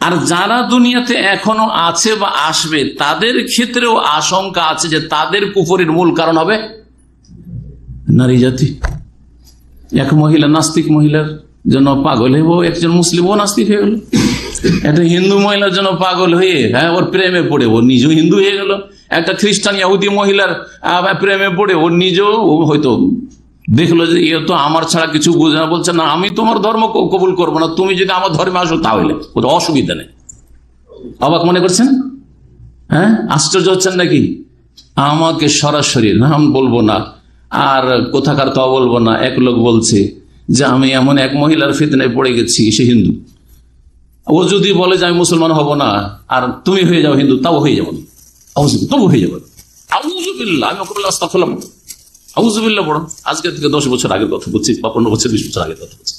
আর যারা দুনিয়াতে এখনও আছে বা আসবে, তাদের ক্ষেত্রেও আশঙ্কা আছে যে তাদের কুফরের মূল কারণ হবে নারী জাতি। এক মহিলা নাস্তিক মহিলার জন্য পাগল হয়ে ও একজন মুসলিম ও নাস্তিক হয়ে গেল। একটা হিন্দু মহিলার জন্য পাগল হয়ে হ্যাঁ ওর প্রেমে পড়ে, ও নিজেও হিন্দু হয়ে গেল। একটা খ্রিস্টান ইহুদি মহিলার প্রেমে পড়ে ওর নিজেও ও হয়তো দেখল যে এ তো আমার ছাড়া কিছু বুঝে না, বলছে, না, আমি তোমার ধর্ম কবুল করব না, তুমি যদি আমার ধর্মে আসো তাহলে। অসুবিধা নেই। অবাক মনে করছেন? হ্যাঁ? আশ্চর্য হচ্ছেন নাকি? আমাকে সরাসরি নাম বলব না, আর কোথাকার তা বলব না, এক লোক বলছে যে, আমি এমন এক মহিলার ফিতনায় পড়ে গেছি, সে হিন্দু। ও যদি বলে যে, আমি মুসলমান হব না, আর তুমি হয়ে যাও হিন্দু, তাও হয়ে যাব তবু হয়ে যাব আমি আস্তাগফিরুল্লাহ আউজুবিল্লাহ আজকে থেকে দশ বছর আগের কথা বলছি বা পনেরো বছর, বিশ বছর আগের কথা বলছি।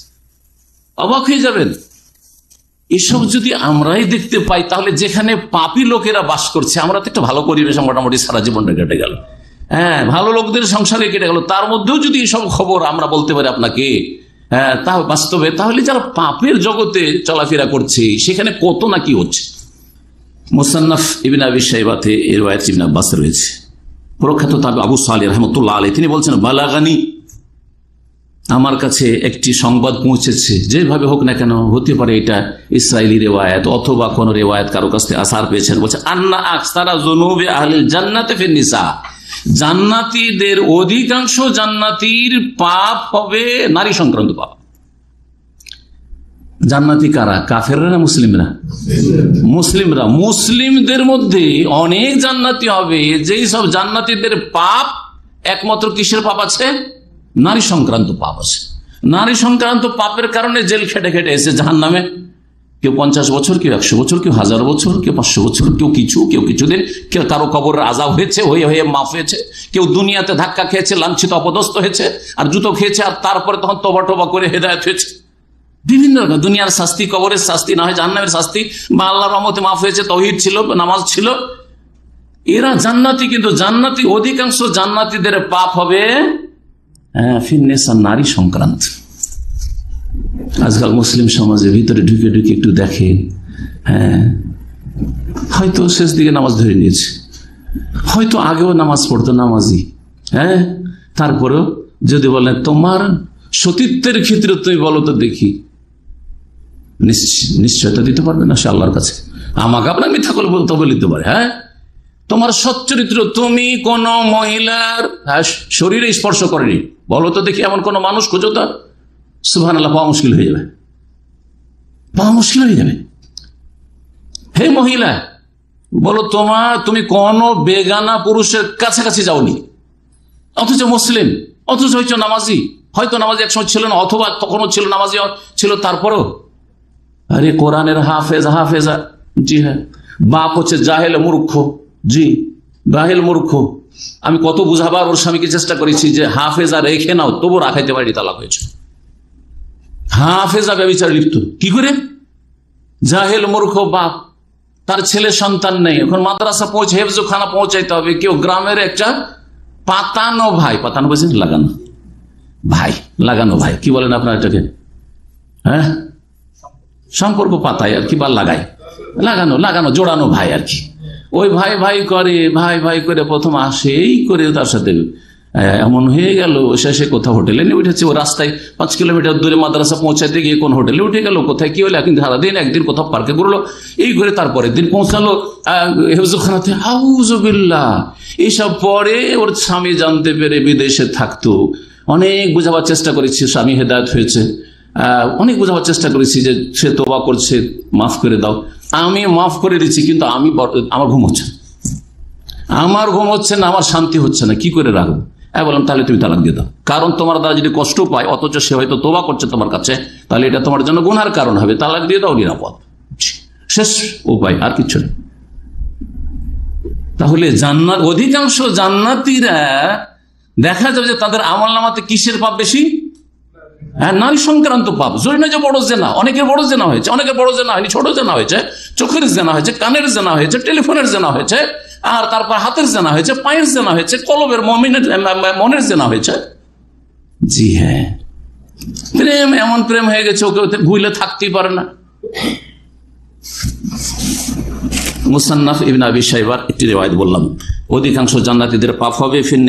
অবাক হয়ে যাবেন। এসব যদি আমরাই দেখতে পাই, তাহলে যেখানে পাপী লোকেরা বাস করছে, আমরা তো একটা ভালো পরিবেশ মোটামুটি সারা জীবনটা কেটে গেল। হ্যাঁ ভালো লোকদের সংসারে কেটে গেল। তার মধ্যেও যদি এসব খবর আমরা বলতে পারি আপনাকে হ্যাঁ তা বাস্তবে, তাহলে যারা পাপের জগতে চলাফেরা করছে, সেখানে কত না কি হচ্ছে? মুসান্নাফ ইবিন আবি এর ওয়াত ইবিন আব্বাস রয়েছে। প্রখ্যাত তাবে আবু সালি রহমতুল্লাহ আলী তিনি বলছেন, বালাগানি আমার কাছে একটি সংবাদ পৌঁছেছে। যেভাবে হোক না কেন, হতে পারে এটা ইসরায়েলি রেওয়ায়ত অথবা কোন রেওয়ায়ত কারও কাছ থেকে আসার পেয়েছেন। বলছে, আন্না আকসারা জনুবে আহলিল জান্নাতে ফির নিসা। জান্নাতীদের অধিকাংশ জান্নাতির পাপ হবে নারী সংক্রান্ত পাপ। জান্নাতি কারা? কাফেররা না মুসলিমরা? মুসলিমরা। মুসলিমদের মধ্যে অনেক জান্নাতি হবে। যেই সব জান্নাতিদের পাপ একমাত্র কিসের পাপ আছে? নারী সংক্রান্ত পাপ আছে। নারী সংক্রান্ত পাপের কারণে জেল খেটে খেটে এসে জাহান নামে কেউ পঞ্চাশ বছর, কেউ একশো বছর, কেউ হাজার বছর, কেউ পাঁচশো বছর, কেউ কিছু, কেউ কিছুদিন। কেউ কারও কবর আজাব হয়েছে, হয়ে হয়ে মাফ হয়েছে। কেউ দুনিয়াতে ধাক্কা খেয়েছে, লাঞ্ছিত, অপদস্থ হয়েছে, আর জুতো খেয়েছে, আর তারপরে তখন তবা টবা করে হেদায়ত হয়েছে। বিভিন্ন রকম। দুনিয়ার শাস্তি, কবরের শাস্তি, না হয় জান্নামের শাস্তি। বা আল্লাহ রহমতে মাফ হয়েছে, তহিদ ছিল, নামাজ ছিল। এরা জান্নাতি, কিন্তু জান্নাতি, অধিকাংশ জান্নাতিদের পাপ হবে হ্যাঁ নারী সংক্রান্ত। আজকাল মুসলিম সমাজের ভিতরে ঢুকে ঢুকে একটু দেখে হ্যাঁ হয়তো শেষ দিকে নামাজ ধরে নিয়েছে। হয়তো আগেও নামাজ পড়তো নামাজি হ্যাঁ তারপরেও যদি বলেন, তোমার সতীত্বের ক্ষেত্রে তুমি বলো তো দেখি। নিশ্চয়তা দিতে পারবে না সে আল্লাহর কাছে। আমাকে আপনার মিথ্যা করে বলতে বলে দিতে পারে হ্যাঁ? তোমার সচ্চরিত্র তুমি কোন মহিলার হ্যাঁ, শরীরে স্পর্শ করেনি। বলো তো দেখি এমন কোন মানুষ খুঁজো তো। সুহান আল্লাহ পাওয়া মুশকিল হয়ে যাবে। পাওয়া মুশকিল হয়ে যাবে। হে মহিলা বলো তোমার তুমি কোন বেগানা পুরুষের কাছাকাছি যাওনি। অথচ মুসলিম অথচ হয়েছ নামাজি। হয়তো নামাজি একসময় ছিল না অথবা তখনও ছিল নামাজি ছিল তারপরও। আরে কোরআনের হাফেজ হাফেজা জি হ্যাঁ বাপ হচ্ছে জাহেল মূর্খ জি জাহেল মূর্খ আমি কত বুঝাবার ওর স্বামীকে চেষ্টা করেছি যে হাফেজা রেখে নাও তবু রাখাইতে পারি তালাক হয়েছে হাফেজা ব্যবচার লিপ্ত কি করে জাহেল মূর্খ বাপ তার ছেলে সন্তান নেই এখন মাদ্রাসা পৌঁছে হেফজোখানা পৌঁছাইতে হবে কেউ গ্রামের একটা পাতানো ভাই পাতানো বলছেন, লাগানো। ভাই লাগানো ভাই, কি বলেন আপনার এটাকে? হ্যাঁ? সম্পর্ক পাতায় আর কি, বা লাগায়। লাগানো লাগানো, জোড়ানো ভাই আর কি। ওই ভাই ভাই করে, ভাই ভাই করে প্রথম আসেই করে তার সাথে এমন হয়ে গেল, শেষে কোথাও হোটেলে নিয়ে উঠেছে। ও রাস্তায় পাঁচ কিলোমিটার দূরে মাদ্রাসা পৌঁছাতে গিয়ে কোন হোটেলে উঠে গেল, কোথায় কি হলো, একদিন সারাদিন, একদিন কোথাও পার্কে ঘুরলো। এই ঘুরে তারপরের দিন পৌঁছালো হেফজখানাতে হাউজবিল্লা এইসব পরে ওর স্বামী জানতে পেরে বিদেশে থাকতো। অনেক বোঝাবার চেষ্টা করেছি, স্বামী হেদায়ত হয়েছে। অনেক বোঝাবার চেষ্টা করেছি যে সে তোবা করছে, মাফ করে দাও। আমি মাফ করে দিচ্ছি, কিন্তু আমি আমার ঘুম হচ্ছে। আমার ঘুম হচ্ছে না, আমার শান্তি হচ্ছে না, কি করে রাখব? হ্যাঁ বললাম, তাহলে তুমি তালাক দিয়ে দাও। কারণ তোমার দ্বারা যদি কষ্ট পায়, অথচ সে হয়তো তোবা করছে তোমার কাছে, তাহলে এটা তোমার জন্য গুনার কারণ হবে। তালাক দিয়ে দাও, নিরাপদ। শেষ উপায়, আর কিছু নেই। তাহলে জান্নাত অধিকাংশ জান্নাতিরা দেখা যাবে যে তাদের আমল নামাতে কিসের পাপ বেশি? হ্যাঁ নারী সংক্রান্ত পাপ। জোর না যে বড় জেনা, অনেকের বড় জেনা হয়েছে, অনেকের বড় জেনা হয়নি, ছোট জেনা হয়েছে, চোখের জেনা হয়েছে, কানের জেনা হয়েছে, টেলিফোনের জেনা হয়েছে, আর তারপর হাতের জেনা হয়েছে, পায়ের জেনা হয়েছে, কলবের, মমিনের মনের জেনা হয়েছে। জি হ্যাঁ। প্রেম, এমন প্রেম হয়ে গেছে, ওকে ভুলে থাকতেই পারে না। মুসান্নাফ ইবিন আবি একটি রেওয়ায়ত বললাম, অধিকাংশ জান্নাতিদের পাপ হবে ফির